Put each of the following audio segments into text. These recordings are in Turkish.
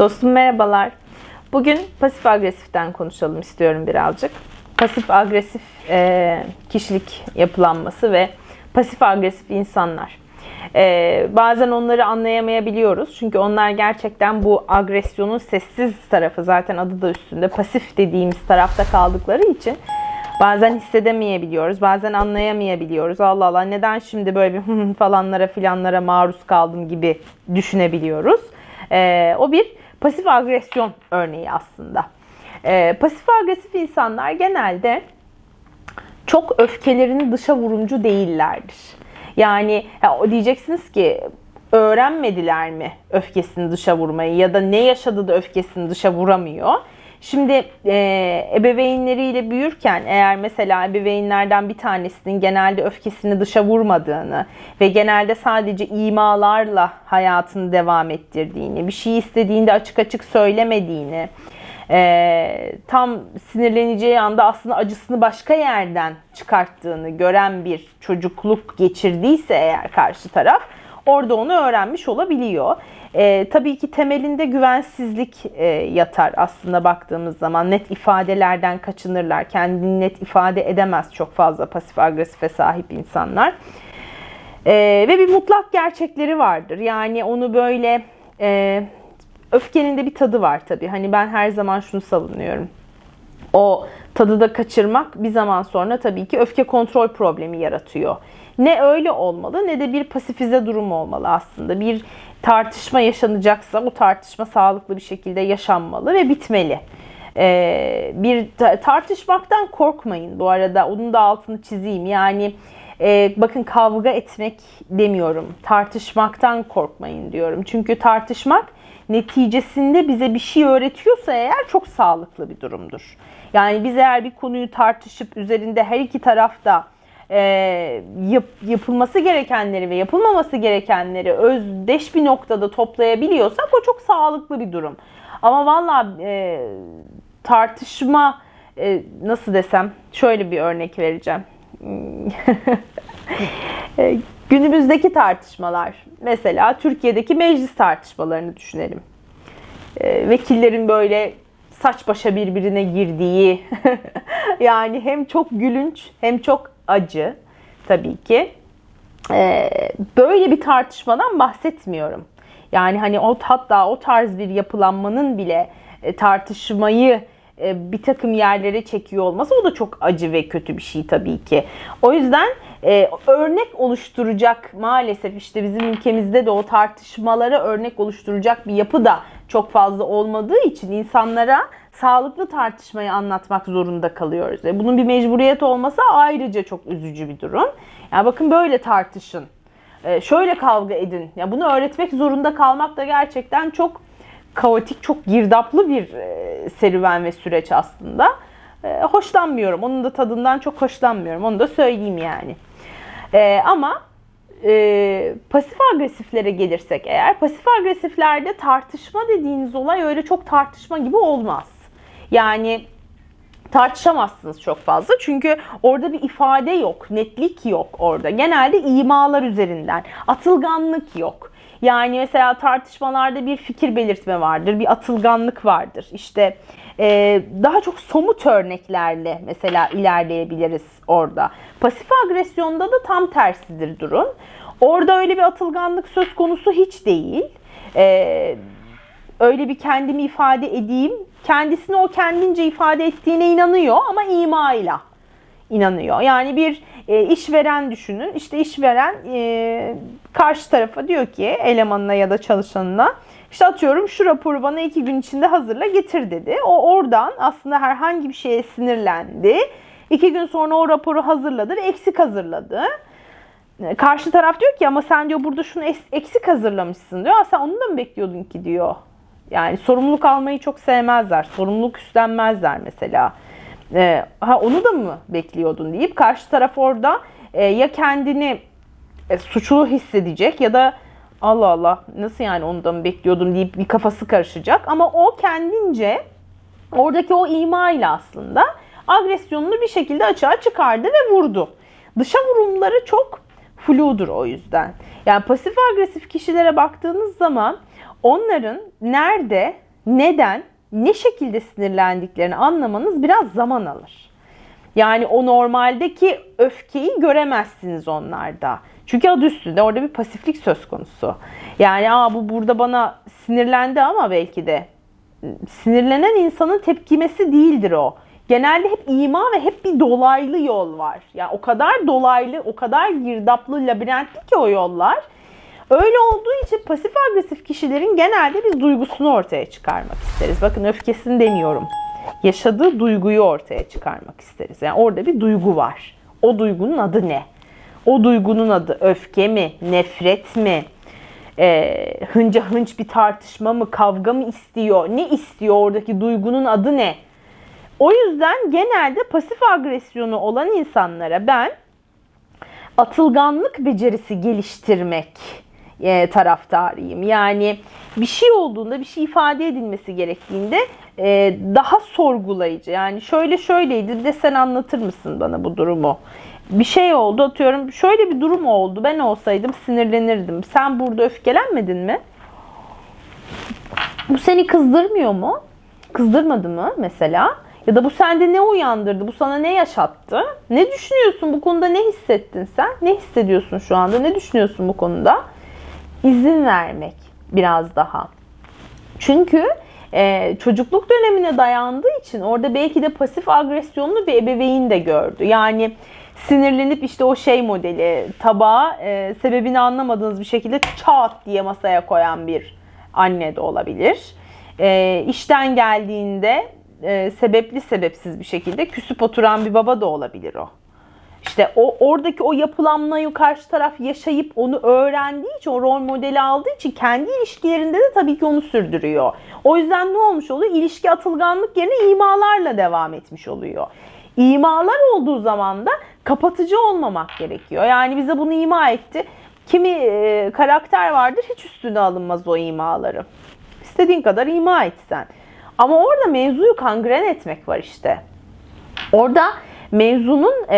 Dostum merhabalar. Bugün pasif agresiften konuşalım istiyorum birazcık. Pasif agresif e, kişilik yapılanması ve pasif agresif insanlar. E, bazen onları anlayamayabiliyoruz. Çünkü onlar gerçekten bu agresyonun sessiz tarafı zaten adı da üstünde pasif dediğimiz tarafta kaldıkları için Bazen hissedemeyebiliyoruz, bazen anlayamayabiliyoruz. Allah Allah neden şimdi böyle bir falanlara filanlara maruz kaldım gibi düşünebiliyoruz. Ee, o bir pasif agresyon örneği aslında. Ee, pasif agresif insanlar genelde çok öfkelerini dışa vurumcu değillerdir. Yani ya, diyeceksiniz ki öğrenmediler mi öfkesini dışa vurmayı ya da ne yaşadı da öfkesini dışa vuramıyor. Şimdi e, ebeveynleriyle büyürken eğer mesela ebeveynlerden bir tanesinin genelde öfkesini dışa vurmadığını ve genelde sadece imalarla hayatını devam ettirdiğini, bir şey istediğinde açık açık söylemediğini, e, tam sinirleneceği anda aslında acısını başka yerden çıkarttığını gören bir çocukluk geçirdiyse eğer karşı taraf orada onu öğrenmiş olabiliyor. E, tabii ki temelinde güvensizlik e, yatar aslında baktığımız zaman. Net ifadelerden kaçınırlar. Kendini net ifade edemez çok fazla pasif agresife sahip insanlar. E, ve bir mutlak gerçekleri vardır. Yani onu böyle e, öfkenin de bir tadı var tabii. Hani ben her zaman şunu savunuyorum. O tadı da kaçırmak bir zaman sonra tabii ki öfke kontrol problemi yaratıyor. Ne öyle olmalı ne de bir pasifize durum olmalı aslında. Bir tartışma yaşanacaksa o tartışma sağlıklı bir şekilde yaşanmalı ve bitmeli. Ee, bir tartışmaktan korkmayın bu arada onun da altını çizeyim. Yani e, bakın kavga etmek demiyorum. Tartışmaktan korkmayın diyorum. Çünkü tartışmak neticesinde bize bir şey öğretiyorsa eğer çok sağlıklı bir durumdur. Yani biz eğer bir konuyu tartışıp üzerinde her iki tarafta e, yap, yapılması gerekenleri ve yapılmaması gerekenleri özdeş bir noktada toplayabiliyorsak o çok sağlıklı bir durum. Ama valla e, tartışma e, nasıl desem şöyle bir örnek vereceğim. E, günümüzdeki tartışmalar mesela Türkiye'deki meclis tartışmalarını düşünelim. E, vekillerin böyle saç başa birbirine girdiği yani hem çok gülünç hem çok acı tabii ki. Ee, böyle bir tartışmadan bahsetmiyorum. Yani hani o hatta o tarz bir yapılanmanın bile e, tartışmayı e, bir takım yerlere çekiyor olması o da çok acı ve kötü bir şey tabii ki. O yüzden e, örnek oluşturacak maalesef işte bizim ülkemizde de o tartışmalara örnek oluşturacak bir yapı da çok fazla olmadığı için insanlara sağlıklı tartışmayı anlatmak zorunda kalıyoruz. E, bunun bir mecburiyet olması ayrıca çok üzücü bir durum. Yani bakın böyle tartışın. E, şöyle kavga edin. Ya bunu öğretmek zorunda kalmak da gerçekten çok kaotik, çok girdaplı bir e, serüven ve süreç aslında. E, hoşlanmıyorum. Onun da tadından çok hoşlanmıyorum. Onu da söyleyeyim yani. E, ama e, pasif agresiflere gelirsek eğer pasif agresiflerde tartışma dediğiniz olay öyle çok tartışma gibi olmaz. Yani tartışamazsınız çok fazla. Çünkü orada bir ifade yok, netlik yok orada. Genelde imalar üzerinden, atılganlık yok. Yani mesela tartışmalarda bir fikir belirtme vardır, bir atılganlık vardır. İşte e, daha çok somut örneklerle mesela ilerleyebiliriz orada. Pasif agresyonda da tam tersidir durum. Orada öyle bir atılganlık söz konusu hiç değil. E, öyle bir kendimi ifade edeyim. Kendisini o kendince ifade ettiğine inanıyor ama imayla inanıyor. Yani bir e, işveren düşünün. İşte işveren e, karşı tarafa diyor ki elemanına ya da çalışanına işte atıyorum şu raporu bana iki gün içinde hazırla getir dedi. O oradan aslında herhangi bir şeye sinirlendi. İki gün sonra o raporu hazırladı ve eksik hazırladı. Karşı taraf diyor ki ama sen diyor burada şunu eksik hazırlamışsın diyor. Sen onu da mı bekliyordun ki diyor. Yani sorumluluk almayı çok sevmezler. Sorumluluk üstlenmezler mesela. Ee, ha onu da mı bekliyordun deyip karşı taraf orada e, ya kendini e, suçlu hissedecek ya da Allah Allah nasıl yani onu da mı bekliyordum deyip bir kafası karışacak. Ama o kendince oradaki o ima ile aslında agresyonunu bir şekilde açığa çıkardı ve vurdu. Dışa vurumları çok fludur o yüzden. Yani pasif agresif kişilere baktığınız zaman onların nerede neden, ne şekilde sinirlendiklerini anlamanız biraz zaman alır. Yani o normaldeki öfkeyi göremezsiniz onlarda. Çünkü adı üstünde orada bir pasiflik söz konusu. Yani Aa, bu burada bana sinirlendi ama belki de sinirlenen insanın tepkimesi değildir o. Genelde hep ima ve hep bir dolaylı yol var. Yani o kadar dolaylı, o kadar girdaplı, labirentli ki o yollar. Öyle olduğu için pasif agresif kişilerin genelde biz duygusunu ortaya çıkarmak isteriz. Bakın öfkesini demiyorum. Yaşadığı duyguyu ortaya çıkarmak isteriz. Yani orada bir duygu var. O duygunun adı ne? O duygunun adı öfke mi, nefret mi, e, hınca hınç bir tartışma mı, kavga mı istiyor, ne istiyor oradaki duygunun adı ne? O yüzden genelde pasif agresyonu olan insanlara ben atılganlık becerisi geliştirmek e, taraftarıyım. Yani bir şey olduğunda, bir şey ifade edilmesi gerektiğinde e, daha sorgulayıcı. Yani şöyle şöyleydi de sen anlatır mısın bana bu durumu? Bir şey oldu atıyorum şöyle bir durum oldu ben olsaydım sinirlenirdim. Sen burada öfkelenmedin mi? Bu seni kızdırmıyor mu? Kızdırmadı mı mesela? Ya da bu sende ne uyandırdı? Bu sana ne yaşattı? Ne düşünüyorsun bu konuda? Ne hissettin sen? Ne hissediyorsun şu anda? Ne düşünüyorsun bu konuda? İzin vermek biraz daha. Çünkü e, çocukluk dönemine dayandığı için orada belki de pasif agresyonlu bir ebeveyn de gördü. Yani sinirlenip işte o şey modeli tabağı e, sebebini anlamadığınız bir şekilde çat diye masaya koyan bir anne de olabilir. E, işten geldiğinde e, sebepli sebepsiz bir şekilde küsüp oturan bir baba da olabilir o. İşte o oradaki o yapılanmayı karşı taraf yaşayıp onu öğrendiği için, o rol modeli aldığı için kendi ilişkilerinde de tabii ki onu sürdürüyor. O yüzden ne olmuş oluyor? İlişki atılganlık yerine imalarla devam etmiş oluyor. İmalar olduğu zaman da kapatıcı olmamak gerekiyor. Yani bize bunu ima etti. Kimi e, karakter vardır hiç üstüne alınmaz o imaları. İstediğin kadar ima et sen. Ama orada mevzuyu kangren etmek var işte. Orada mevzunun e,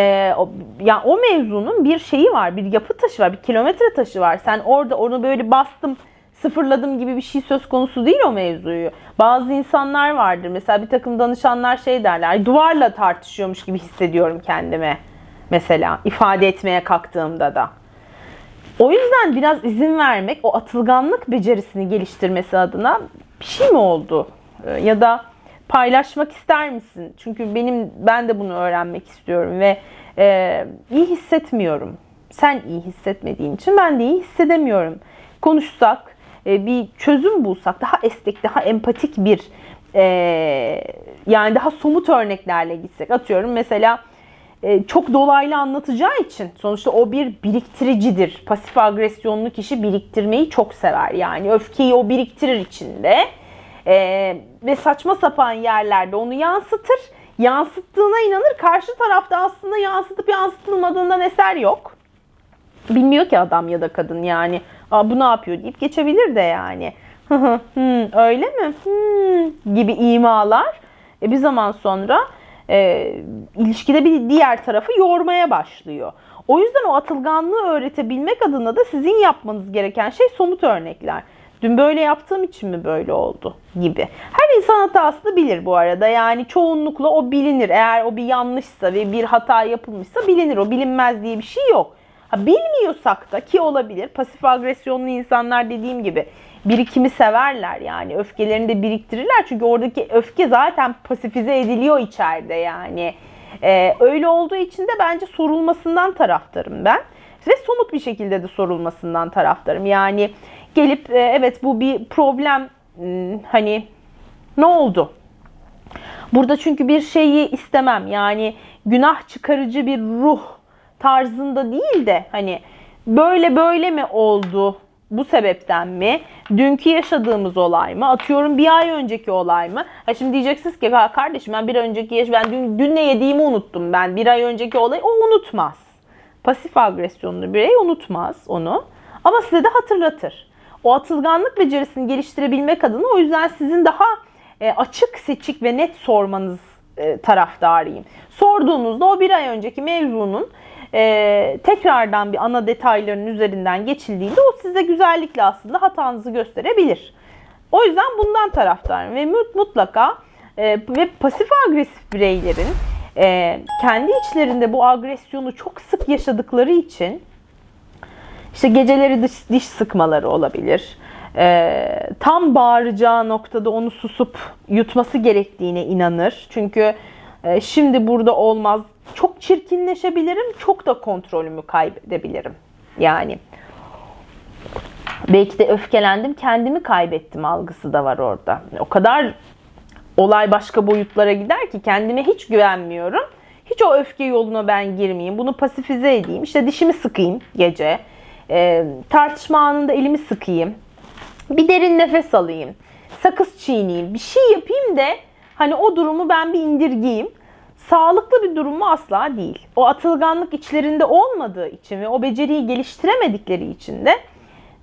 yani o mevzunun bir şeyi var, bir yapı taşı var, bir kilometre taşı var. Sen orada onu böyle bastım, sıfırladım gibi bir şey söz konusu değil o mevzuyu. Bazı insanlar vardır. Mesela bir takım danışanlar şey derler. Duvarla tartışıyormuş gibi hissediyorum kendime. Mesela ifade etmeye kalktığımda da. O yüzden biraz izin vermek, o atılganlık becerisini geliştirmesi adına bir şey mi oldu? Ya da paylaşmak ister misin? Çünkü benim ben de bunu öğrenmek istiyorum ve e, iyi hissetmiyorum. Sen iyi hissetmediğin için ben de iyi hissedemiyorum. Konuşsak, e, bir çözüm bulsak, daha esnek, daha empatik bir e, yani daha somut örneklerle gitsek. Atıyorum mesela e, çok dolaylı anlatacağı için sonuçta o bir biriktiricidir. Pasif agresyonlu kişi biriktirmeyi çok sever. Yani öfkeyi o biriktirir içinde e, ve saçma sapan yerlerde onu yansıtır. Yansıttığına inanır. Karşı tarafta aslında yansıtıp yansıtılmadığından eser yok. Bilmiyor ki adam ya da kadın yani. Aa, bu ne yapıyor deyip geçebilir de yani. öyle mi? Gibi imalar e, bir zaman sonra e, ilişkide bir diğer tarafı yormaya başlıyor. O yüzden o atılganlığı öğretebilmek adına da sizin yapmanız gereken şey somut örnekler. Dün böyle yaptığım için mi böyle oldu gibi. Her insan hatasını bilir bu arada. Yani çoğunlukla o bilinir. Eğer o bir yanlışsa ve bir hata yapılmışsa bilinir. O bilinmez diye bir şey yok. Ha, bilmiyorsak da ki olabilir. Pasif agresyonlu insanlar dediğim gibi birikimi severler yani. Öfkelerini de biriktirirler. Çünkü oradaki öfke zaten pasifize ediliyor içeride yani. Ee, öyle olduğu için de bence sorulmasından taraftarım ben. Ve somut bir şekilde de sorulmasından taraftarım. Yani gelip e, evet bu bir problem hmm, hani ne oldu? Burada çünkü bir şeyi istemem. Yani günah çıkarıcı bir ruh tarzında değil de hani böyle böyle mi oldu? Bu sebepten mi? Dünkü yaşadığımız olay mı? Atıyorum bir ay önceki olay mı? Ha şimdi diyeceksiniz ki kardeşim ben bir önceki yaş ben dün, dün ne yediğimi unuttum ben. Bir ay önceki olayı o unutmaz. Pasif agresyonlu birey unutmaz onu. Ama size de hatırlatır. O atılganlık becerisini geliştirebilmek adına o yüzden sizin daha e, açık, seçik ve net sormanız e, taraftarıyım. Sorduğunuzda o bir ay önceki mevzunun e, tekrardan bir ana detayların üzerinden geçildiğinde o size güzellikle aslında hatanızı gösterebilir. O yüzden bundan taraftarım ve mut- mutlaka e, ve pasif agresif bireylerin kendi içlerinde bu agresyonu çok sık yaşadıkları için işte geceleri dış, diş sıkmaları olabilir. E, tam bağıracağı noktada onu susup yutması gerektiğine inanır. Çünkü e, şimdi burada olmaz. Çok çirkinleşebilirim, çok da kontrolümü kaybedebilirim. Yani belki de öfkelendim, kendimi kaybettim algısı da var orada. O kadar olay başka boyutlara gider ki kendime hiç güvenmiyorum. Hiç o öfke yoluna ben girmeyeyim. Bunu pasifize edeyim. İşte dişimi sıkayım gece. Ee, tartışma anında elimi sıkayım. Bir derin nefes alayım. Sakız çiğneyeyim. Bir şey yapayım da hani o durumu ben bir indirgeyim. Sağlıklı bir durum mu asla değil. O atılganlık içlerinde olmadığı için ve o beceriyi geliştiremedikleri için de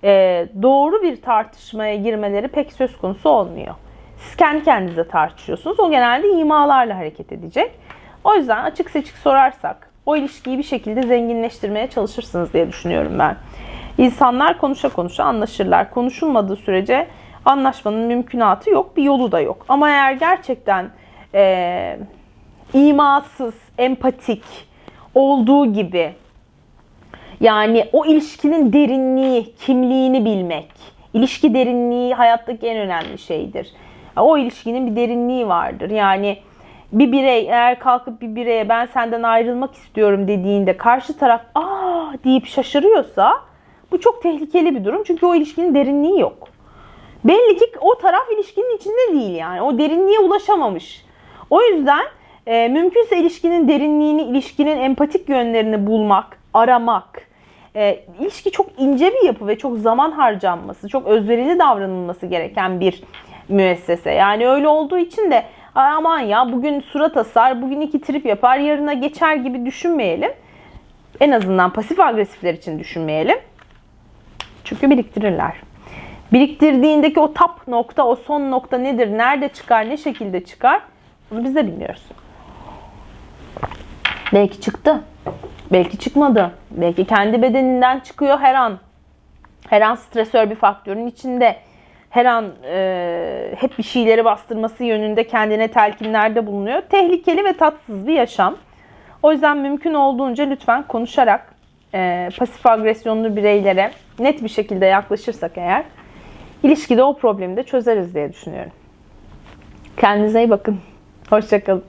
e, doğru bir tartışmaya girmeleri pek söz konusu olmuyor. Siz kendi kendinize tartışıyorsunuz. O genelde imalarla hareket edecek. O yüzden açık seçik sorarsak o ilişkiyi bir şekilde zenginleştirmeye çalışırsınız diye düşünüyorum ben. İnsanlar konuşa konuşa anlaşırlar. Konuşulmadığı sürece anlaşmanın mümkünatı yok, bir yolu da yok. Ama eğer gerçekten e, imasız, empatik olduğu gibi yani o ilişkinin derinliği, kimliğini bilmek. İlişki derinliği hayattaki en önemli şeydir. O ilişkinin bir derinliği vardır. Yani bir birey eğer kalkıp bir bireye ben senden ayrılmak istiyorum dediğinde karşı taraf aa deyip şaşırıyorsa bu çok tehlikeli bir durum. Çünkü o ilişkinin derinliği yok. Belli ki o taraf ilişkinin içinde değil yani. O derinliğe ulaşamamış. O yüzden e, mümkünse ilişkinin derinliğini, ilişkinin empatik yönlerini bulmak, aramak. E, ilişki çok ince bir yapı ve çok zaman harcanması, çok özverili davranılması gereken bir müessese. Yani öyle olduğu için de "Ay aman ya bugün surat asar, bugün iki trip yapar, yarına geçer gibi düşünmeyelim. En azından pasif agresifler için düşünmeyelim. Çünkü biriktirirler. Biriktirdiğindeki o tap nokta, o son nokta nedir, nerede çıkar, ne şekilde çıkar bunu biz de bilmiyoruz. Belki çıktı, belki çıkmadı, belki kendi bedeninden çıkıyor her an. Her an stresör bir faktörün içinde. Her an e, hep bir şeyleri bastırması yönünde kendine telkinlerde bulunuyor. Tehlikeli ve tatsız bir yaşam. O yüzden mümkün olduğunca lütfen konuşarak e, pasif agresyonlu bireylere net bir şekilde yaklaşırsak eğer ilişkide o problemi de çözeriz diye düşünüyorum. Kendinize iyi bakın. Hoşçakalın.